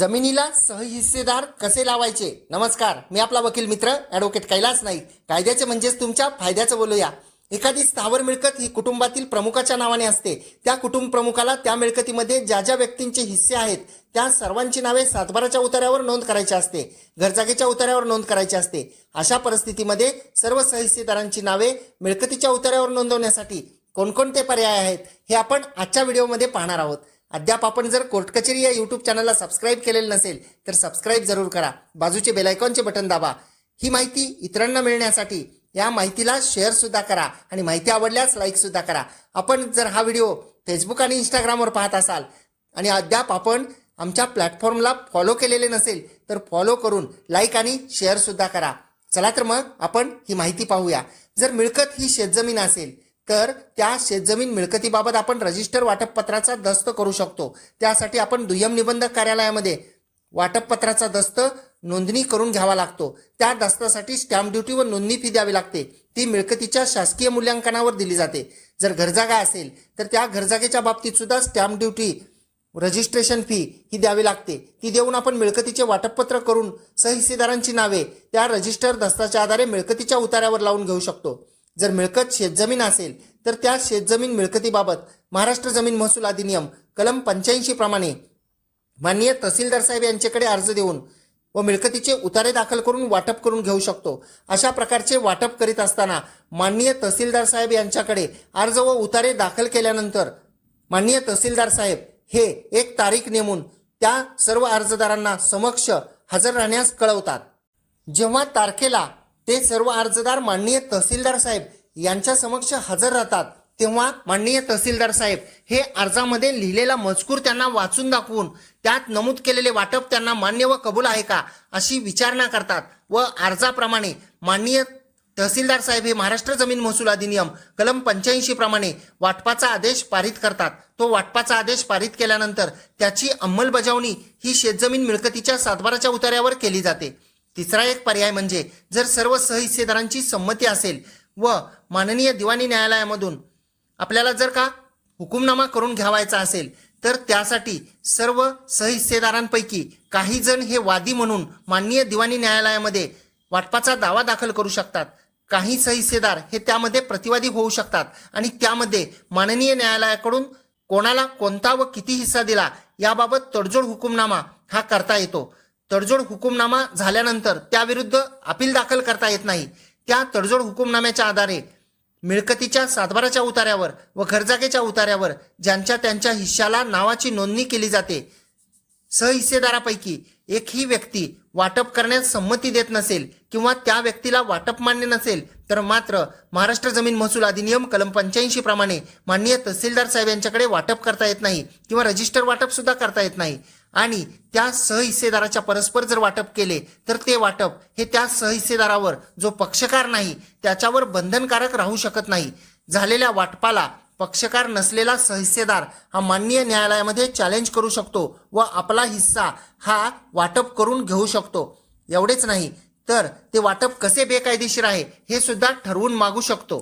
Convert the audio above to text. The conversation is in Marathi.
जमिनीला सहहिस्सेदार कसे लावायचे? नमस्कार मी आपला वकील मित्र ॲडव्होकेट कैलास नाईक. कायद्याचे म्हणजेच तुमच्या फायद्याचं बोलूया. एखादी स्थावर मिळकत ही कुटुंबातील प्रमुखाच्या नावाने असते. त्या कुटुंब प्रमुखाला त्या मिळकतीमध्ये ज्या ज्या व्यक्तींचे हिस्से आहेत त्या सर्वांची नावे सातबाराच्या उतार्यावर नोंद करायची असते घरजागेच्या उतार्यावर नोंद करायची असते. अशा परिस्थितीमध्ये सर्व सहहिस्सेदारांची नावे मिळकतीच्या उतार्यावर नोंदवण्यासाठी कोणकोणते पर्याय आहेत हे आपण आजच्या व्हिडिओमध्ये पाहणार आहोत. अद्याप आपण जर कोर्ट कचेरी या यूट्यूब चॅनलला सबस्क्राईब केलेलं नसेल तर सबस्क्राईब जरूर करा. बाजूचे बेलायकॉनचे बटन दाबा. ही माहिती इतरांना मिळण्यासाठी या माहितीला शेअरसुद्धा करा आणि माहिती आवडल्यास लाईकसुद्धा करा. आपण जर हा व्हिडिओ फेसबुक आणि इंस्टाग्रामवर पाहत असाल आणि अद्याप आपण आमच्या प्लॅटफॉर्मला फॉलो केलेले नसेल तर फॉलो करून लाईक आणि शेअरसुद्धा करा. चला तर मग आपण ही माहिती पाहूया. जर मिळकत ही शेतजमीन असेल तर त्या शेतजमीन मिळकतीबाबत आपण रजिस्टर वाटपपत्राचा दस्त करू शकतो. त्यासाठी आपण दुय्यम निबंधक कार्यालयामध्ये वाटपपत्राचा दस्त नोंदणी करून घ्यावा लागतो. त्या दस्तासाठी स्टॅम्प ड्युटी व नोंदणी फी द्यावी लागते. ती मिळकतीच्या शासकीय मूल्यांकनावर दिली जाते. जर घरजागा असेल तर त्या घरजागेच्या बाबतीत सुद्धा स्टॅम्प ड्युटी रजिस्ट्रेशन फी ही द्यावी लागते. ती देऊन आपण मिळकतीचे वाटपपत्र करून सहिस्सेदारांची नावे त्या रजिस्टर दस्ताच्या आधारे मिळकतीच्या उतार्यावर लावून घेऊ शकतो. जर मिळकत शेतजमीन असेल तर त्या शेतजमीन मिळकतीबाबत महाराष्ट्र जमीन महसूल अधिनियम कलम पंच्याऐंशी प्रमाणे माननीय तहसीलदार साहेब यांच्याकडे अर्ज देऊन व मिळकतीचे उतारे दाखल करून वाटप करून घेऊ शकतो. अशा प्रकारचे वाटप करीत असताना माननीय तहसीलदार साहेब यांच्याकडे अर्ज व उतारे दाखल केल्यानंतर माननीय तहसीलदार साहेब हे एक तारीख नेमून त्या सर्व अर्जदारांना समक्ष हजर राहण्यास कळवतात. जेव्हा तारखेला ते सर्व अर्जदार माननीय तहसीलदार साहेब यांच्या समक्ष हजर राहतात. तेव्हा माननीय तहसीलदार साहेब हे अर्जामध्ये लिहिलेला मजकूर त्यांना वाचून दाखवून त्यात नमूद केलेले वाटप त्यांना मान्य व कबूल आहे का अशी विचारणा करतात व अर्जाप्रमाणे माननीय तहसीलदार साहेब हे महाराष्ट्र जमीन महसूल अधिनियम कलम पंच्याऐंशी प्रमाणे वाटपाचा आदेश पारित करतात. तो वाटपाचा आदेश पारित केल्यानंतर त्याची अंमलबजावणी ही शेतजमीन मिळकतीच्या सातबाराच्या उतार्यावर केली जाते. तिसरा एक पर्याय म्हणजे जर सर्व सहहिस्सेदारांची संमती असेल व माननीय दिवाणी न्यायालयामधून आपल्याला जर का हुकुमनामा करून घ्यावायचा असेल तर त्यासाठी सर्व सहहिस्सेदारांपैकी काही जण हे वादी म्हणून माननीय दिवाणी न्यायालयामध्ये वाटपाचा दावा दाखल करू शकतात. काही सहिस्सेदार हे त्यामध्ये प्रतिवादी होऊ शकतात आणि त्यामध्ये माननीय न्यायालयाकडून कोणाला कोणता व किती हिस्सा दिला याबाबत तडजोड हुकुमनामा हा करता येतो. तडजोड हुकुमनामा झाल्यानंतर त्याविरुद्ध अपील दाखल करता येत नाही. त्या तडजोड हुकुमनाम्याच्या आधारे मिळकतीच्या सातबाराच्या उतार्यावर व घरजागेच्या उतार्यावर ज्यांच्या त्यांच्या हिश्श्याला नावाची नोंदणी केली जाते सहहिस्सेदारापैकी एकही व्यक्ती वाटप करण्यास संमती देत नसेल किंवा त्या व्यक्तीला वाटप मान्य नसेल तर मात्र महाराष्ट्र जमीन महसूल अधिनियम कलम पंच्याऐंशी प्रमाणे माननीय तहसीलदार साहेब यांच्याकडे वाटप करता येत नाही किंवा रजिस्टर वाटप सुद्धा करता येत नाही. आणि त्या सहहिस्सेदाराच्या परस्पर जर वाटप केले तर ते वाटप हे त्या सहहिस्सेदारावर जो पक्षकार नाही त्याच्यावर बंधनकारक राहू शकत नाही. झालेल्या वाटपाला पक्षकार नसलेला सहिस्सेदार हा माननीय न्यायालयामध्ये चॅलेंज करू शकतो व आपला हिस्सा हा वाटप करून घेऊ शकतो. एवढेच नाही तर ते वाटप कसे बेकायदेशीर आहे हे सुद्धा ठरवून मागू शकतो.